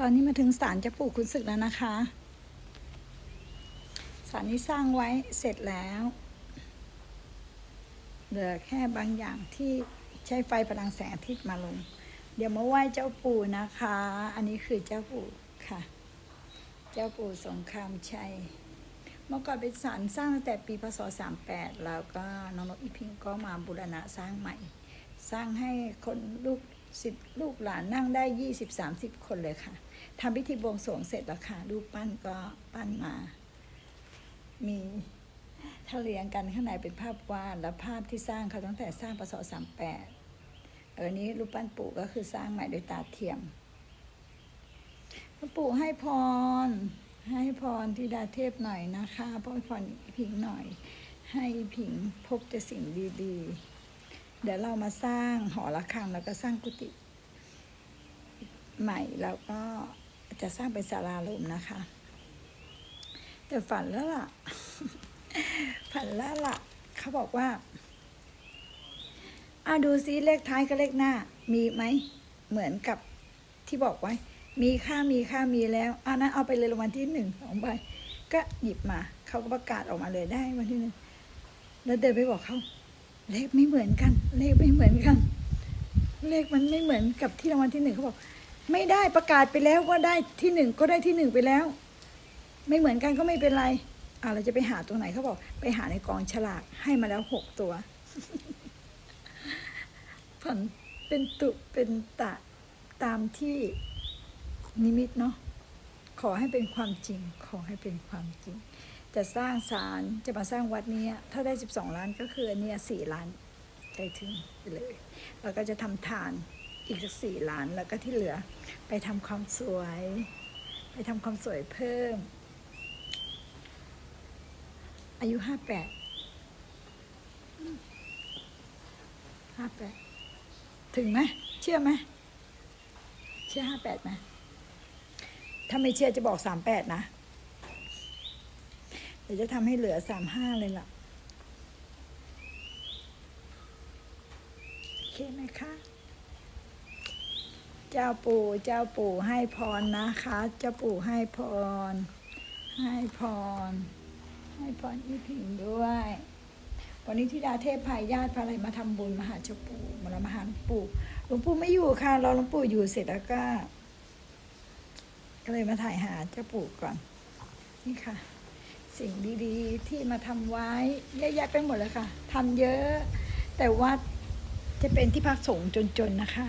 ตอนนี้มาถึงศาลเจ้าปู่คุณศึกแล้วนะคะศาลนี้สร้างไว้เสร็จแล้ว เหลือแค่บางอย่างที่ใช้ไฟพลังแสงอาทิตย์มาลง เดี๋ยวมาไหว้เจ้าปู่นะคะ อันนี้คือเจ้าปู่ค่ะ เจ้าปู่สงครามชัย เมื่อก่อนเป็นศาลสร้างตั้งแต่ปีพศ 38 แล้วก็น้องนกอีพิงก็มาบูรณะสร้างใหม่ สร้างให้คนลูก ศิษย์ลูกหลานนั่งได้20-30คนเลยค่ะทำพิธีบวงสรวงเสร็จแล้วค่ะรูปปั้นก็ปั้นมา มีถ้าเรียงกันข้างในเป็นภาพวาดและภาพที่สร้างเขาตั้งแต่สร้างพศ38เออนี้รูปปั้นปู่ก็คือสร้างใหม่โดยตาเทียมปู่ให้พร ให้พรธิดาเทพหน่อยนะคะพ่อพรผิงหน่อย ให้ผิงพบแต่สิ่งดี ๆ เดี๋ยวเรามาสร้างหอระฆังแล้วก็สร้างกุฏิใหม่แล้วก็จะสร้างเป็นศาลาลมนะคะ แต่ฝันแล้วล่ะ ฝันแล้วล่ะ เขาบอกว่าอ่าดูซิเลขท้ายกับเลขหน้า มีไหมเหมือนกับที่บอกไว้ มีค่ามีค่ามีแล้วอันนั้นเอาไปเลยรางวัลที่หนึ่งสองใบก็หยิบมา เขาก็ประกาศออกมาเลยได้วันที่หนึ่งแล้วเดินไปบอกเขา เลขไม่เหมือนกัน เลขไม่เหมือนกัน เลขมันไม่เหมือนกับที่รางวัลที่หนึ่งเขาบอก ไม่ได้ประกาศไปแล้วว่าได้ที่หนึ่งก็ได้ที่หนึ่งไปแล้ว ไม่เหมือนกันก็ไม่เป็นไรอ่าเราจะไปหาตรงไหนเขาบอก ไปหาในกองฉลากให้มาแล้วหกตัวผลเป็นตุเป็นตะตามที่นิมิตเนาะขอให้เป็นความจริง ขอให้เป็นความจริง จะสร้างศาลจะมาสร้างวัดเนี้ยถ้าได้สิบสองล้านก็คืออันเนี้ยสี่ล้านใจถึงเลยแล้วก็จะทำทานอีกสักสี่ล้านแล้วก็ที่เหลือไปทำความสวย ไปทำความสวยเพิ่ม อายุห้าแปดห้าแปดถึงไหมเชื่อไหมเชื่อห้าแปดไหมถ้าไม่เชื่อจะบอกสามแปดนะ เดี๋ยวจะทำให้เหลือสามห้าเลยล่ะ โอเคไหมคะ เจ้าปู่เจ้าปู่ให้พรนะคะ เจ้าปู่ให้พร ให้พร ให้พรอีผิงด้วย วันนี้ธิดาเทพพายญาติพาอะไรมาทำบุญมหาเจ้าปู่มาละมาหาหลวงปู่หลวงปู่ไม่อยู่ค่ะรอหลวงปู่อยู่เสร็จแล้วก็ก็เลยมาถ่ายหาเจ้าปู่ก่อน นี่ค่ะ สิ่งดีๆ ที่มาทำไว้เยอะแยะไปหมดเลยค่ะทำเยอะ แต่ว่าจะเป็นที่พักสงฆ์จนๆนะคะ